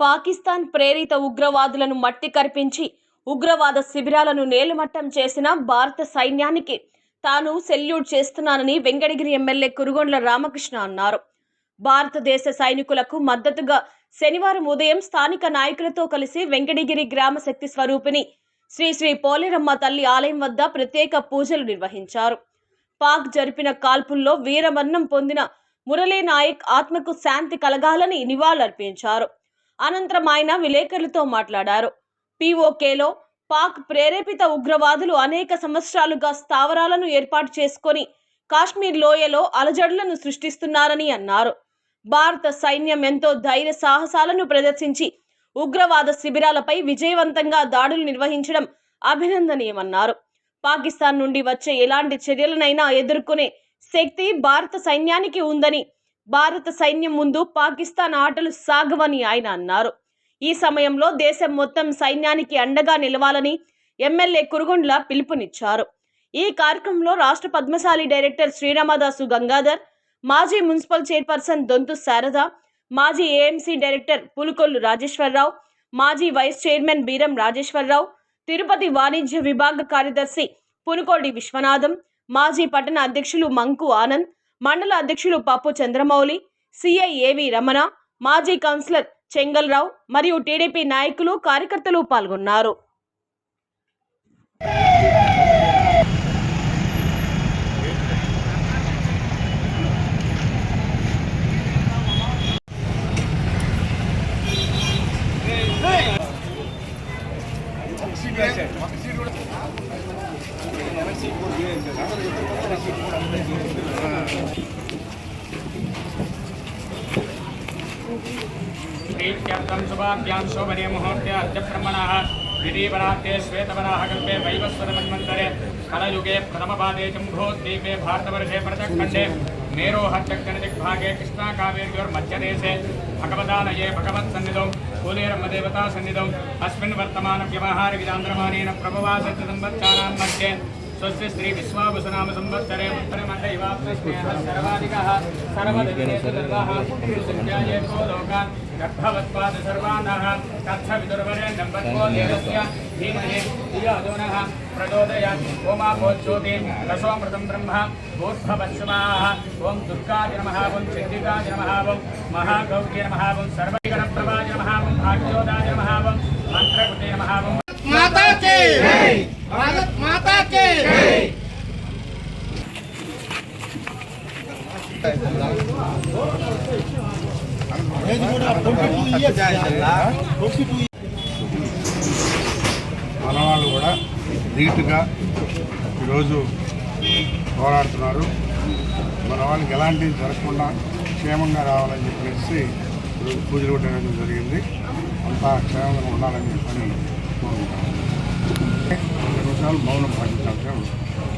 పాకిస్తాన్ ప్రేరిత ఉగ్రవాదులను మట్టి కరిపించి ఉగ్రవాద శిబిరాలను నేలమట్టం చేసిన భారత సైన్యానికి తాను సెల్యూట్ చేస్తున్నానని వెంకటగిరి ఎమ్మెల్యే కురుగొండ్ల రామకృష్ణ అన్నారు. భారతదేశ సైనికులకు మద్దతుగా శనివారం ఉదయం స్థానిక నాయకులతో కలిసి వెంకటగిరి గ్రామ శక్తి స్వరూపిణి శ్రీ శ్రీ పోలేరమ్మ తల్లి ఆలయం వద్ద ప్రత్యేక పూజలు నిర్వహించారు. పాక్ జరిపిన కాల్పుల్లో వీరమరణం పొందిన మురళీ నాయక్ ఆత్మకు శాంతి కలగాలని నివాళులర్పించారు. అనంతరం ఆయన విలేకరులతో మాట్లాడారు. పీఓకేలో పాక్ ప్రేరేపిత ఉగ్రవాదులు అనేక సంవత్సరాలుగా స్థావరాలను ఏర్పాటు చేసుకొని కాశ్మీర్ లోయలో అలజడులను సృష్టిస్తున్నారని అన్నారు. భారత సైన్యం ఎంతో ధైర్య సాహసాలను ప్రదర్శించి ఉగ్రవాద శిబిరాలపై విజయవంతంగా దాడులు నిర్వహించడం అభినందనీయమన్నారు. పాకిస్తాన్ నుండి వచ్చే ఎలాంటి చర్యలనైనా ఎదుర్కొనే శక్తి భారత సైన్యానికి ఉందని భారత సైన్యం ముందు పాకిస్తాన్ ఆటలు సాగవని ఆయన అన్నారు. ఈ సమయంలో దేశం మొత్తం సైన్యానికి అండగా నిలవాలని ఎమ్మెల్యే కురుగుండ్ల పిలుపునిచ్చారు. ఈ కార్యక్రమంలో రాష్ట్ర పద్మశాలి డైరెక్టర్ శ్రీరామదాసు గంగాధర్ మాజీ మున్సిపల్ చైర్పర్సన్ దొంతు శారద మాజీ ఏఎంసీ డైరెక్టర్ పులుకొల్లు రాజేశ్వరరావు మాజీ వైస్ చైర్మన్ బీరం రాజేశ్వరరావు తిరుపతి వాణిజ్య విభాగ కార్యదర్శి పునుకోడి విశ్వనాథం మాజీ పట్టణ అధ్యక్షులు మంకు ఆనంద్ మండల అధ్యక్షులు పప్పు చంద్రమౌళి సిఐ ఏవి రమణ మాజీ కౌన్సిలర్ చెంగల్రావు మరియు టీడీపీ నాయకులు కార్యకర్తలు పాల్గొన్నారు. प्रीत्यां शोभने मुहूर्ते अद्य ब्रह्मणः विधीवराते श्वेतवराहकल्पे वैवस्वतमन्वन्तरे कलयुगे प्रथमपादे जम्भोद्वीपे भारतवर्षे प्रचखण्डे मेरोहर्चक्रणदिग्भागे कृष्णाकावेर्योर्मध्यदेशे भगवदालये भगवत्सन्निधौ कुलेरम्बदेवतासन्निधौ अस्मिन् वर्तमानव्यवहारविदान्द्रमानेन प्रभवासत्यसंवत्सरान् मध्ये स्वस्य श्री विश्वावसुनाम संवत्सरे उत्तरमण्डयवाप्तस्नेहः सर्वाधिकः सर्वदिनेशदर्वाः सुसंज्ञायेको लोकान् गर्भवत्पाद सर्वानः तत्सविदुर्वरेण्यं वत्वो देवस्य धीमहि रसोमृतं ब्रह्म भूर्भवत्सवाः ॐ दुर्गाय नमः ॐ चण्डिकाय नमः ॐ महागौर्ये नमः ॐ सर्वगणप्रभाय नमः ॐ भाग्योदाय మనవాళ్ళు కూడా నీట్గా ఈరోజు పోరాడుతున్నారు. మన వాళ్ళకి ఎలాంటి జరగకుండా క్షేమంగా రావాలని చెప్పేసి ఈరోజు పూజలు పెట్టడం జరిగింది. అంతా క్షేమంగా ఉండాలని చెప్పని కోరుకుంటాం రెండు నిమిషాలు మౌనం పాటించాల్సి ఉంటుంది